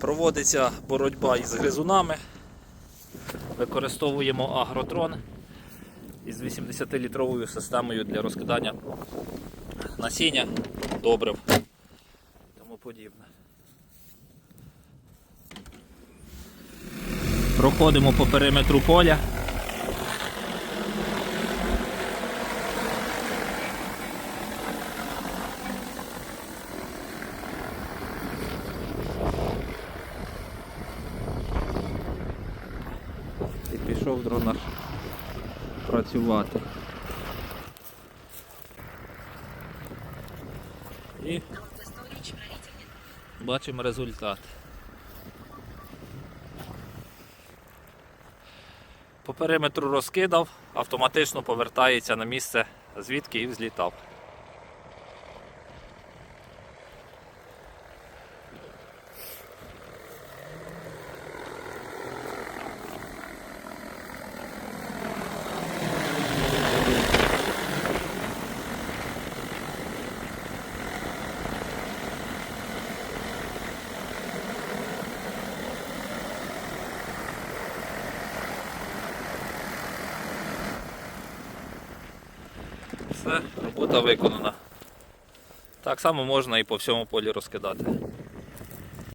Проводиться боротьба із гризунами. Використовуємо агротрон із 80-літровою системою для розкидання насіння, добрив тому подібне. Проходимо по периметру поля. І пішов дрон наш працювати. І бачимо результат. По периметру розкидав, автоматично повертається на місце, звідки і взлітав. Все, робота виконана. Так само можна і по всьому полі розкидати.